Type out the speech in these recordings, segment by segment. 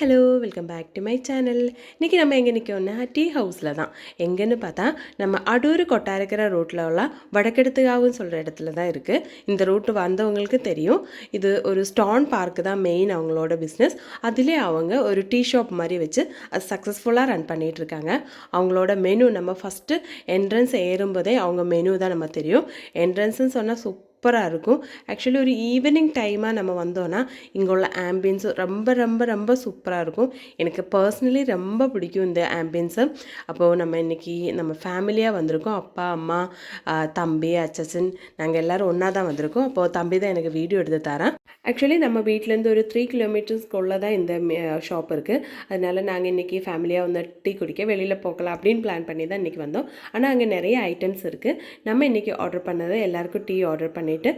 Hello welcome back to my channel. இன்றைக்கி நம்ம எங்கே நிற்கோம்னா டீ ஹவுஸில் தான். எங்கேன்னு பார்த்தா நம்ம அடூர் கொட்டாரக்கரை ரோட்டில் உள்ள வடக்கெடுத்துகாவுன்னு சொல்கிற இடத்துல தான் இருக்குது இந்த ரூட்டு வந்தவங்களுக்கு தெரியும். இது ஒரு ஸ்டான் பார்க்கு தான் மெயின் அவங்களோட பிஸ்னஸ் அதிலே அவங்க ஒரு டீ ஷாப் மாதிரி வச்சு அது சக்ஸஸ்ஃபுல்லாக ரன் பண்ணிகிட்டு இருக்காங்க. அவங்களோட மெனு நம்ம ஃபஸ்ட்டு என்ட்ரன்ஸ் ஏறும்போதே அவங்க மெனு தான் நம்ம தெரியும். என்ட்ரன்ஸ்னு சொன்னால் சூப் சூப்பராக இருக்கும். ஆக்சுவலி ஒரு ஈவினிங் டைமாக நம்ம வந்தோன்னா இங்கே உள்ள ஆம்பியன்ஸும் ரொம்ப ரொம்ப ரொம்ப சூப்பராக இருக்கும். எனக்கு பர்சனலி ரொம்ப பிடிக்கும் இந்த ஆம்பியன்ஸு அப்போது நம்ம இன்றைக்கி நம்ம ஃபேமிலியாக வந்திருக்கோம். அப்பா அம்மா தம்பி அச்சச்சன் நாங்கள் எல்லோரும் ஒன்றா தான் வந்திருக்கோம். அப்போது தம்பி தான் எனக்கு வீடியோ எடுத்து தரேன். ஆக்சுவலி நம்ம வீட்டிலேருந்து ஒரு த்ரீ கிலோமீட்டர்ஸ்க்குள்ளே தான் இந்த ஷாப் இருக்குது அதனால நாங்கள் இன்றைக்கி ஃபேமிலியாக வந்து டீ குடிக்க வெளியில் போகலாம் அப்படின்னு பிளான் பண்ணி தான் இன்றைக்கி வந்தோம். ஆனால் அங்கே நிறைய ஐட்டம்ஸ் இருக்குது நம்ம இன்றைக்கி ஆர்டர் பண்ணதை எல்லாருக்கும் டீ ஆர்டர் பண்ணி பண்ணிவிட்டு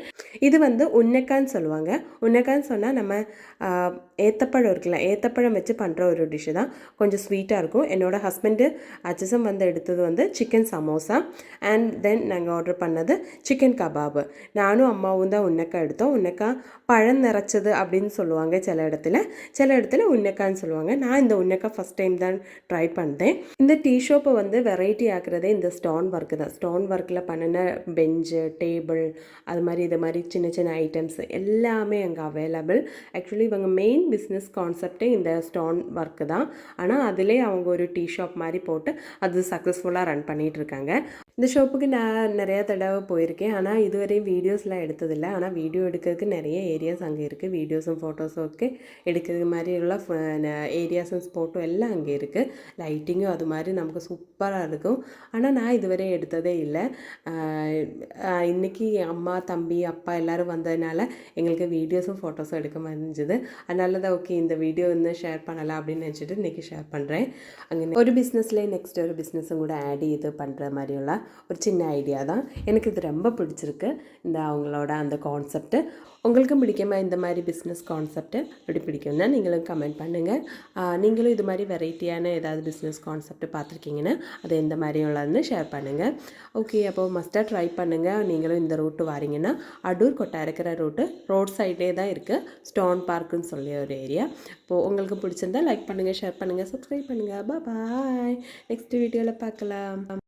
இது வந்து உன்னக்கான்னு சொல்லுவாங்க. உன்னக்கான்னு சொன்னால் நம்ம ஏத்தப்பழம் இருக்குல்ல ஏத்தப்பழம் வச்சு பண்ணுற ஒரு டிஷ்ஷு தான். கொஞ்சம் ஸ்வீட்டாக இருக்கும். என்னோட ஹஸ்பண்டு அச்சசம் வந்து எடுத்தது வந்து சிக்கன் சமோசா அண்ட் தென் நாங்கள் ஆர்டர் பண்ணது சிக்கன் கபாபு நானும் அம்மாவும் தான் உன்னக்காய் எடுத்தோம். உன்னக்காய் பழம் நிறைச்சது அப்படின்னு சொல்லுவாங்க சில இடத்துல. சில இடத்துல உன்னக்கான்னு சொல்லுவாங்க. நான் இந்த உன்னக்காய் ஃபஸ்ட் டைம் தான் ட்ரை பண்ணேன். இந்த டீ ஷாப்பை வந்து வெரைட்டி ஆக்குறதே இந்த ஸ்டோன் ஒர்க்கு தான். ஸ்டோன் ஒர்க்கில் பண்ணின பெஞ்சு டேபிள் அது அது மாதிரி இது மாதிரி சின்ன சின்ன ஐட்டம்ஸ் எல்லாமே அங்கே அவைலபிள் ஆக்சுவலி இவங்க மெயின் பிஸ்னஸ் கான்செப்டே இந்த ஸ்டோன் ஒர்க்கு தான். ஆனால் அதிலே அவங்க ஒரு டீ ஷாப் மாதிரி போட்டு அது சக்ஸஸ்ஃபுல்லாக ரன் பண்ணிகிட்டு இருக்காங்க இந்த ஷாப்புக்கு நான் நிறையா தடவை போயிருக்கேன். ஆனால் இதுவரையும் வீடியோஸ்லாம் எடுத்ததில்லை. ஆனால் வீடியோ எடுக்கிறதுக்கு நிறைய ஏரியாஸ் அங்கே இருக்குது வீடியோஸும் ஃபோட்டோஸும் இருக்குது எடுக்கிறது மாதிரி உள்ள ஏரியாஸும் ஸ்போட்டும் எல்லாம் அங்கே இருக்குது லைட்டிங்கும் அது மாதிரி நமக்கு சூப்பராக இருக்கும். ஆனால் நான் இதுவரை எடுத்ததே இல்லை. இன்றைக்கி இன்னைக்கு அம்மா தம்பி அப்பா எல்லோரும் வந்ததுனால எங்களுக்கு வீடியோஸும் ஃபோட்டோஸும் எடுக்க முடிஞ்சது. அதனால தான் ஓகே இந்த வீடியோ வந்து ஷேர் பண்ணலாம் அப்படின்னு நினச்சிட்டு இன்றைக்கி ஷேர் பண்ணுறேன் அங்கே ஒரு பிஸ்னஸ்லேயே நெக்ஸ்ட் ஒரு பிஸ்னஸும் கூட ஆட் இது பண்ணுற மாதிரியுள்ள ஒரு சின்ன ஐடியா தான். எனக்கு இது ரொம்ப பிடிச்சிருக்கு. இந்த அவங்களோட அந்த கான்செப்ட்டு உங்களுக்கும் பிடிக்குமா இந்த மாதிரி பிஸ்னஸ் கான்செப்ட்டு எப்படி பிடிக்கும்னா நீங்களும் கமெண்ட் பண்ணுங்கள் நீங்களும் இது மாதிரி வெரைட்டியான ஏதாவது பிஸ்னஸ் கான்செப்ட் பார்த்துருக்கீங்கன்னா அது எந்த மாதிரி உள்ளதுன்னு ஷேர் பண்ணுங்கள் ஓகே அப்போ மஸ்ட்டாக ட்ரை பண்ணுங்கள் நீங்களும் இந்த ரூட்டு வாரீங்கன்னா அடூர் கொட்டாரக்கிற ரூட்டு ரோட் சைட்லேயே தான் இருக்குது ஸ்டோன் பார்க்குன்னு சொல்லி ஒரு ஏரியா இப்போது உங்களுக்கு பிடிச்சிருந்தா லைக் பண்ணுங்கள் ஷேர் பண்ணுங்கள் சப்ஸ்கிரைப் பண்ணுங்கள் பாய் நெக்ஸ்ட் வீடியோவில் பார்க்கலாம்